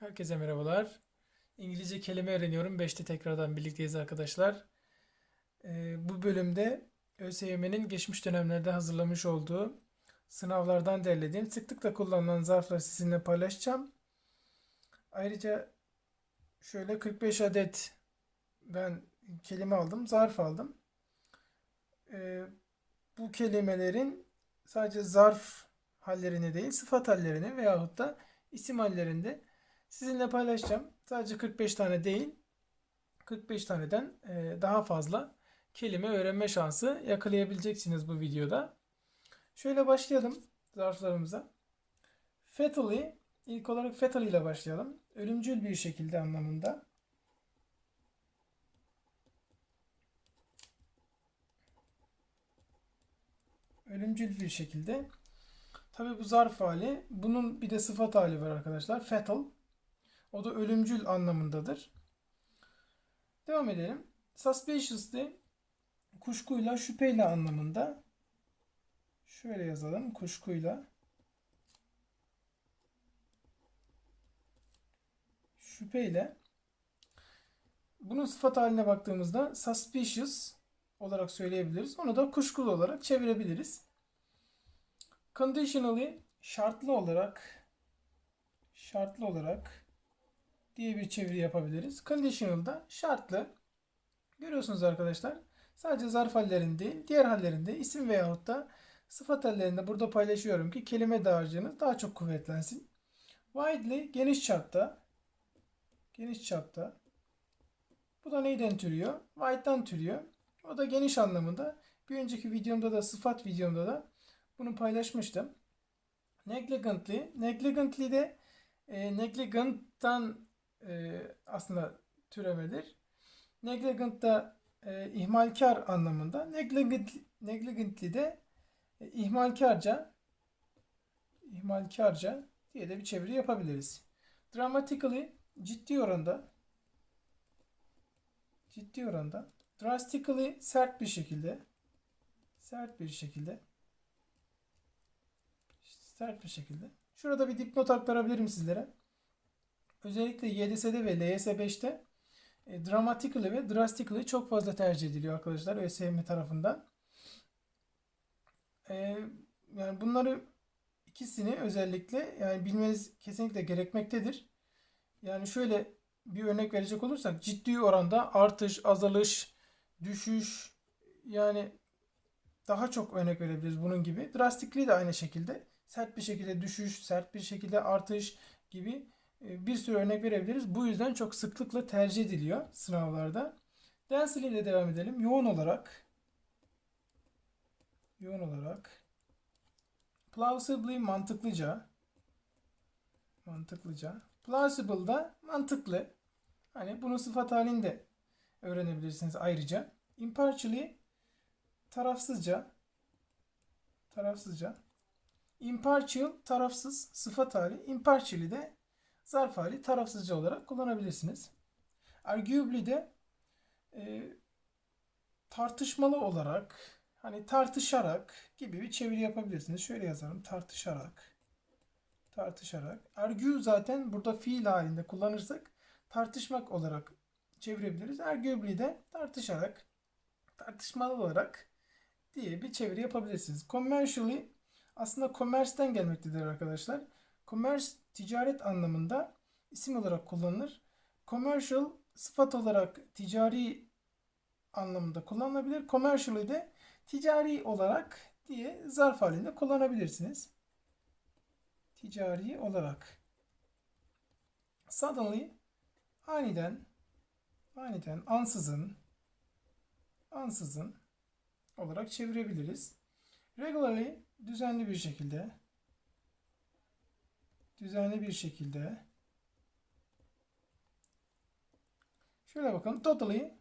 Herkese merhabalar. İngilizce kelime öğreniyorum. 5'te tekrardan birlikteyiz arkadaşlar. Ee, bu bölümde ÖSYM'nin geçmiş dönemlerde hazırlamış olduğu sınavlardan derlediğim sıklıkla kullanılan zarfları sizinle paylaşacağım. Ayrıca şöyle 45 adet ben kelime aldım, zarf aldım. Ee, bu kelimelerin sadece zarf hallerini değil, sıfat hallerini veyahut da isim hallerinde sizinle paylaşacağım. Sadece 45 tane değil, 45 taneden e, daha fazla kelime öğrenme şansı yakalayabileceksiniz bu videoda. Şöyle başlayalım zarflarımıza. Fatally, ilk olarak fatal ile başlayalım. Ölümcül bir şekilde anlamında. Ölümcül bir şekilde. Tabi bu zarf hali. Bunun bir de sıfat hali var arkadaşlar. Fatal. O da ölümcül anlamındadır. Devam edelim. Suspiciously kuşkuyla, şüpheyle anlamında. Şöyle yazalım. Kuşkuyla. Şüpheyle. Bunun sıfat haline baktığımızda suspicious olarak söyleyebiliriz. Onu da kuşkulu olarak çevirebiliriz. Conditionally şartlı olarak şartlı olarak diye bir çeviri yapabiliriz. Conditional da şartlı. Görüyorsunuz arkadaşlar. Sadece zarf hallerinde değil, diğer hallerinde isim veyahut da sıfat hallerinde burada paylaşıyorum ki kelime dağarcığınız daha çok kuvvetlensin. Widely geniş çapta. Geniş çapta. Bu da neyden türüyor? Wide'dan türüyor. O da geniş anlamında. Bir önceki videomda da sıfat videomda da bunu paylaşmıştım. Negligently. Negligently de e, negligent'tan e, aslında türemedir. Negligent da e, ihmalkar anlamında. Negligent, negligently de e, ihmalkarca ihmalkarca diye de bir çeviri yapabiliriz. Dramatically ciddi oranda ciddi oranda drastically sert bir şekilde sert bir şekilde sert bir şekilde. Şurada bir dipnot aktarabilirim sizlere. Özellikle YDS'de ve LYS5'te e, dramatically ve drastically çok fazla tercih ediliyor arkadaşlar ÖSYM tarafından. E, yani bunları ikisini özellikle yani bilmeniz kesinlikle gerekmektedir. Yani şöyle bir örnek verecek olursak ciddi oranda artış, azalış, düşüş yani daha çok örnek verebiliriz bunun gibi. Drastically de aynı şekilde sert bir şekilde düşüş, sert bir şekilde artış gibi bir sürü örnek verebiliriz. Bu yüzden çok sıklıkla tercih ediliyor sınavlarda. Densely ile devam edelim. Yoğun olarak yoğun olarak plausibly mantıklıca mantıklıca plausible da mantıklı. Hani bunu sıfat halinde öğrenebilirsiniz ayrıca. Impartially tarafsızca tarafsızca Impartial tarafsız sıfat hali. Impartially de zarf hali tarafsızca olarak kullanabilirsiniz. Arguably de e, tartışmalı olarak hani tartışarak gibi bir çeviri yapabilirsiniz. Şöyle yazalım tartışarak tartışarak. Argue zaten burada fiil halinde kullanırsak tartışmak olarak çevirebiliriz. Arguably de tartışarak tartışmalı olarak diye bir çeviri yapabilirsiniz. Commercially aslında commerce'den gelmektedir arkadaşlar. Commerce ticaret anlamında isim olarak kullanılır. Commercial sıfat olarak ticari anlamında kullanılabilir. Commercially de ticari olarak diye zarf halinde kullanabilirsiniz. Ticari olarak. Suddenly aniden aniden ansızın ansızın olarak çevirebiliriz. Regularly düzenli bir şekilde düzenli bir şekilde şöyle bakın totally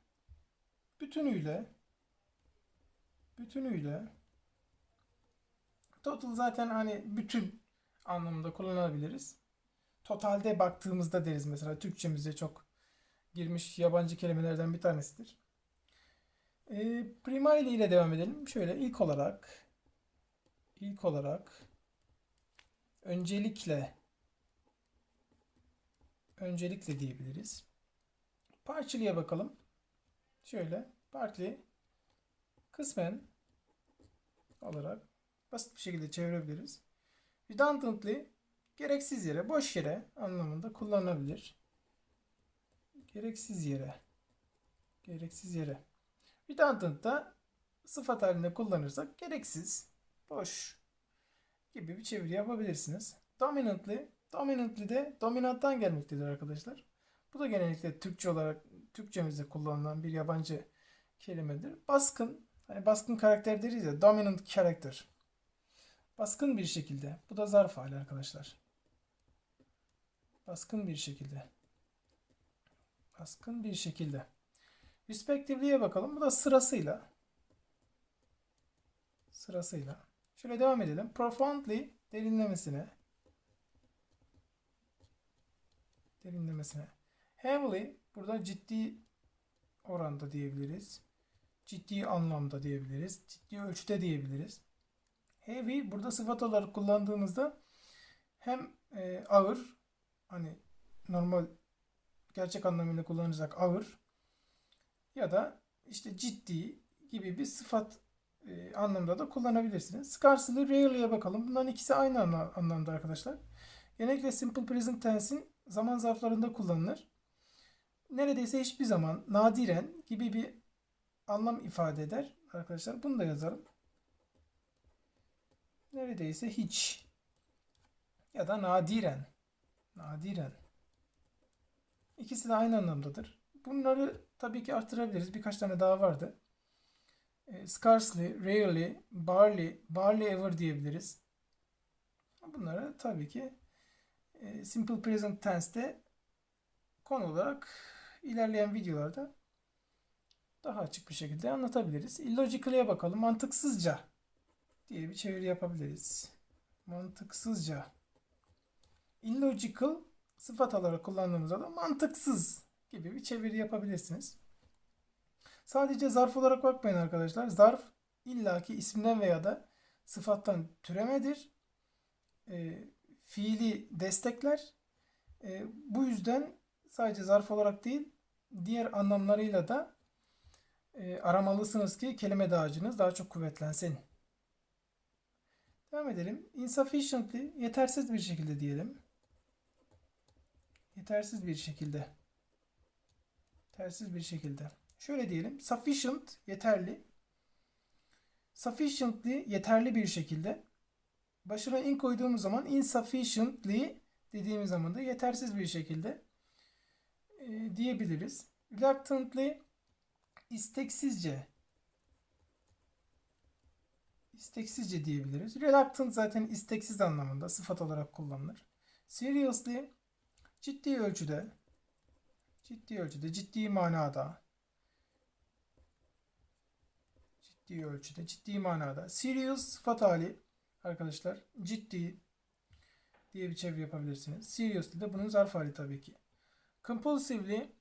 bütünüyle bütünüyle total zaten hani bütün anlamında kullanabiliriz. Totalde baktığımızda deriz mesela Türkçemize çok girmiş yabancı kelimelerden bir tanesidir. E, primarily ile devam edelim. Şöyle ilk olarak ilk olarak öncelikle öncelikle diyebiliriz. Partially'e bakalım. Şöyle partly kısmen olarak basit bir şekilde çevirebiliriz. Redundantly gereksiz yere, boş yere anlamında kullanılabilir. Gereksiz yere. Gereksiz yere. Redundant da sıfat halinde kullanırsak gereksiz, boş gibi bir çeviri yapabilirsiniz. Dominantly, dominantly de dominanttan gelmektedir arkadaşlar. Bu da genellikle Türkçe olarak Türkçemizde kullanılan bir yabancı kelimedir. Baskın, hani baskın karakter deriz ya, dominant character. Baskın bir şekilde. Bu da zarf hali arkadaşlar. Baskın bir şekilde. Baskın bir şekilde. Respectively'ye bakalım. Bu da sırasıyla. Sırasıyla. Şöyle devam edelim. Profoundly derinlemesine. Derinlemesine. Heavily burada ciddi oranda diyebiliriz. Ciddi anlamda diyebiliriz. Ciddi ölçüde diyebiliriz. Heavy burada sıfat olarak kullandığımızda hem e, ağır hani normal gerçek anlamıyla kullanırsak ağır ya da işte ciddi gibi bir sıfat e, anlamda da kullanabilirsiniz. Scarcely, rarely'e bakalım. Bunların ikisi aynı anla- anlamda arkadaşlar. Genellikle simple present tense'in zaman zarflarında kullanılır. Neredeyse hiçbir zaman, nadiren gibi bir anlam ifade eder arkadaşlar. Bunu da yazalım. Neredeyse hiç ya da nadiren. Nadiren. İkisi de aynı anlamdadır. Bunları tabii ki arttırabiliriz. Birkaç tane daha vardı. E, scarcely, rarely, barely, barely ever diyebiliriz. Bunları tabii ki simple present tense'te konu olarak ilerleyen videolarda daha açık bir şekilde anlatabiliriz. Illogical'e bakalım. Mantıksızca diye bir çeviri yapabiliriz. Mantıksızca. Illogical sıfat olarak kullandığımızda da mantıksız gibi bir çeviri yapabilirsiniz. Sadece zarf olarak bakmayın arkadaşlar. Zarf illaki isimden veya da sıfattan türemedir. E, fiili destekler. E, bu yüzden sadece zarf olarak değil diğer anlamlarıyla da e, aramalısınız ki kelime dağarcığınız daha çok kuvvetlensin. Devam edelim. Insufficiently yetersiz bir şekilde diyelim. Yetersiz bir şekilde. Yetersiz bir şekilde. Şöyle diyelim. Sufficient yeterli. Sufficiently yeterli bir şekilde. Başına in koyduğumuz zaman insufficiently dediğimiz zaman da yetersiz bir şekilde e, diyebiliriz. Reluctantly isteksizce isteksizce diyebiliriz. Reluctant zaten isteksiz anlamında sıfat olarak kullanılır. Seriously ciddi ölçüde ciddi ölçüde ciddi manada ciddi ölçüde ciddi manada serious sıfat hali arkadaşlar ciddi diye bir çeviri yapabilirsiniz. Seriously de bunun zarf hali tabii ki. Compulsively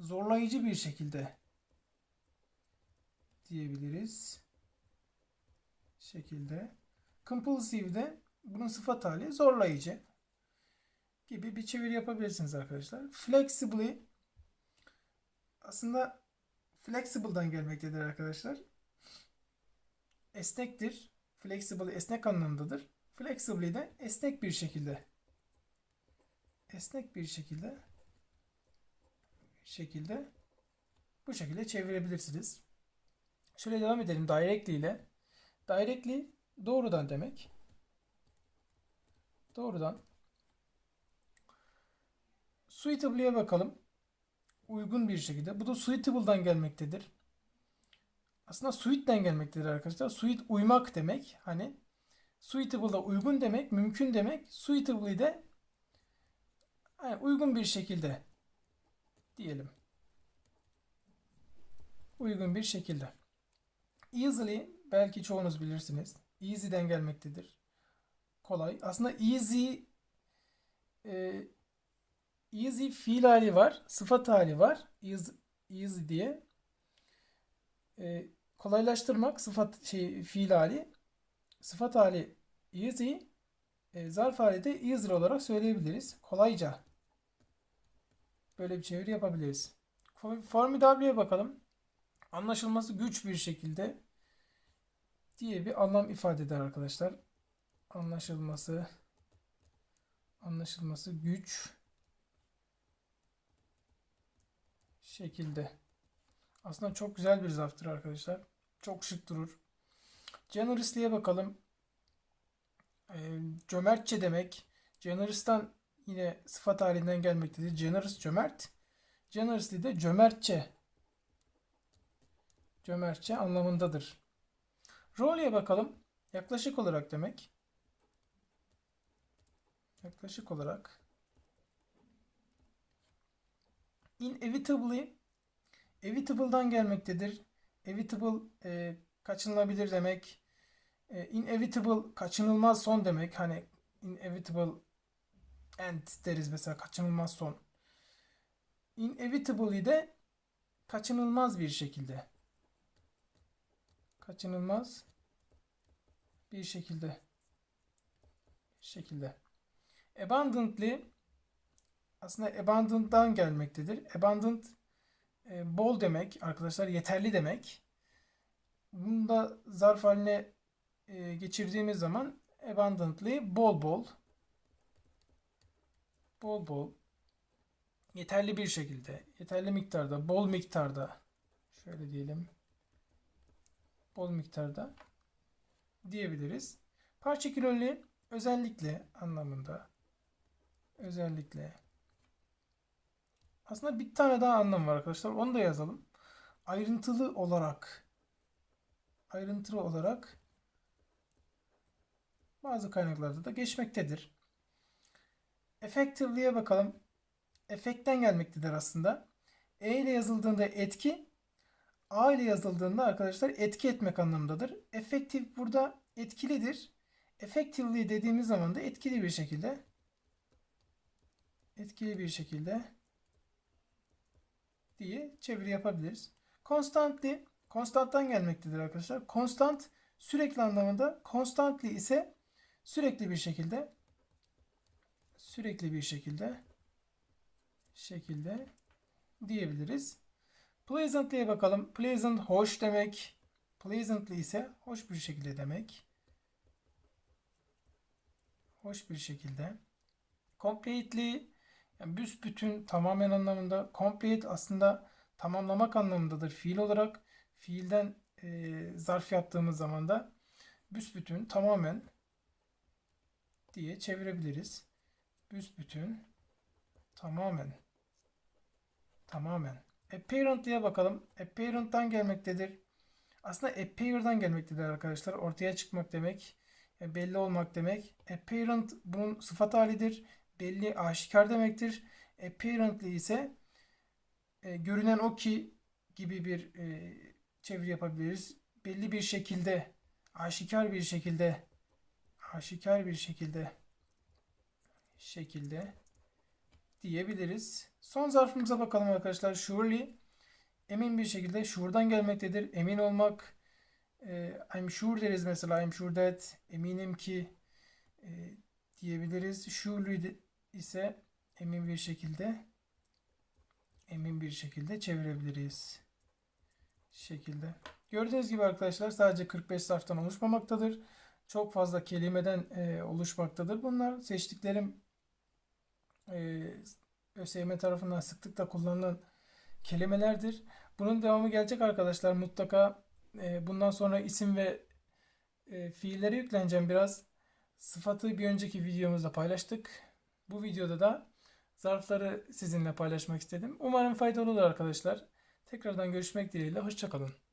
zorlayıcı bir şekilde diyebiliriz. Şekilde. Compulsive de bunun sıfat hali zorlayıcı gibi bir çeviri yapabilirsiniz arkadaşlar. Flexibly aslında flexible'dan gelmektedir arkadaşlar. Esnektir. Flexible esnek anlamdadır. Flexibly de esnek bir şekilde. Esnek bir şekilde şekilde bu şekilde çevirebilirsiniz. Şöyle devam edelim directly ile. Directly doğrudan demek. Doğrudan. Suitable'ye bakalım. Uygun bir şekilde. Bu da suitable'dan gelmektedir. Aslında suite'den gelmektedir arkadaşlar. Suite uymak demek. Hani suitable'da uygun demek, mümkün demek. Suitably de hani uygun bir şekilde diyelim. Uygun bir şekilde. Easily belki çoğunuz bilirsiniz. Easy'den gelmektedir. Kolay. Aslında easy e, easy fiil hali var. Sıfat hali var. Easy, easy diye. E, kolaylaştırmak sıfat şey fiil hali. Sıfat hali easy. E, zarf hali de easy olarak söyleyebiliriz. Kolayca Böyle bir çeviri yapabiliriz. For- Formidable'ye bakalım. Anlaşılması güç bir şekilde diye bir anlam ifade eder arkadaşlar. Anlaşılması anlaşılması güç şekilde. Aslında çok güzel bir zarftır arkadaşlar. Çok şık durur. Generously'e bakalım. Ee, cömertçe demek. Generous'tan yine sıfat halinden gelmektedir. Generous cömert. Generously de cömertçe. Cömertçe anlamındadır. Rolle'ye bakalım. Yaklaşık olarak demek. Yaklaşık olarak. Inevitably Evitable'dan gelmektedir. Evitable e, kaçınılabilir demek. E, inevitable kaçınılmaz son demek. Hani inevitable end deriz mesela kaçınılmaz son. Inevitably de kaçınılmaz bir şekilde. Kaçınılmaz bir şekilde. Bir şekilde. Abundantly aslında abundant'dan gelmektedir. Abundant e, bol demek arkadaşlar yeterli demek. Bunu da zarf haline e, geçirdiğimiz zaman abundantly bol bol bol bol yeterli bir şekilde yeterli miktarda bol miktarda şöyle diyelim bol miktarda diyebiliriz. Particularly özellikle anlamında özellikle aslında bir tane daha anlam var arkadaşlar. Onu da yazalım. Ayrıntılı olarak ayrıntılı olarak bazı kaynaklarda da geçmektedir. Effectively'ye bakalım. Efektten gelmektedir aslında. E ile yazıldığında etki, A ile yazıldığında arkadaşlar etki etmek anlamındadır. Effective burada etkilidir. Effectively dediğimiz zaman da etkili bir şekilde etkili bir şekilde diye çeviri yapabiliriz. Constantly, konstanttan gelmektedir arkadaşlar. Constant sürekli anlamında, constantly ise sürekli bir şekilde sürekli bir şekilde şekilde diyebiliriz. Pleasantly'ye bakalım. Pleasant hoş demek. Pleasantly ise hoş bir şekilde demek. Hoş bir şekilde. Completely yani büsbütün tamamen anlamında. Complete aslında tamamlamak anlamındadır fiil olarak. Fiilden e, zarf yaptığımız zaman da büsbütün tamamen diye çevirebiliriz. Büsbütün tamamen tamamen. Apparently'ye bakalım. Apparent'tan gelmektedir. Aslında appear'dan gelmektedir arkadaşlar. Ortaya çıkmak demek. E, belli olmak demek. Apparent bunun sıfat halidir belli aşikar demektir. Apparently ise e, görünen o ki gibi bir e, çeviri yapabiliriz. Belli bir şekilde, aşikar bir şekilde, aşikar bir şekilde, şekilde diyebiliriz. Son zarfımıza bakalım arkadaşlar. Surely emin bir şekilde şuradan gelmektedir. Emin olmak. E, I'm sure deriz mesela. I'm sure that. Eminim ki e, diyebiliriz. Surely ise emin bir şekilde emin bir şekilde çevirebiliriz. Şekilde. Gördüğünüz gibi arkadaşlar sadece 45 zarftan oluşmamaktadır. Çok fazla kelimeden e, oluşmaktadır. Bunlar seçtiklerim e, ÖSYM tarafından sıklıkla kullanılan kelimelerdir. Bunun devamı gelecek arkadaşlar. Mutlaka e, bundan sonra isim ve e, fiillere yükleneceğim biraz. Sıfatı bir önceki videomuzda paylaştık. Bu videoda da zarfları sizinle paylaşmak istedim. Umarım faydalı olur arkadaşlar. Tekrardan görüşmek dileğiyle. Hoşçakalın.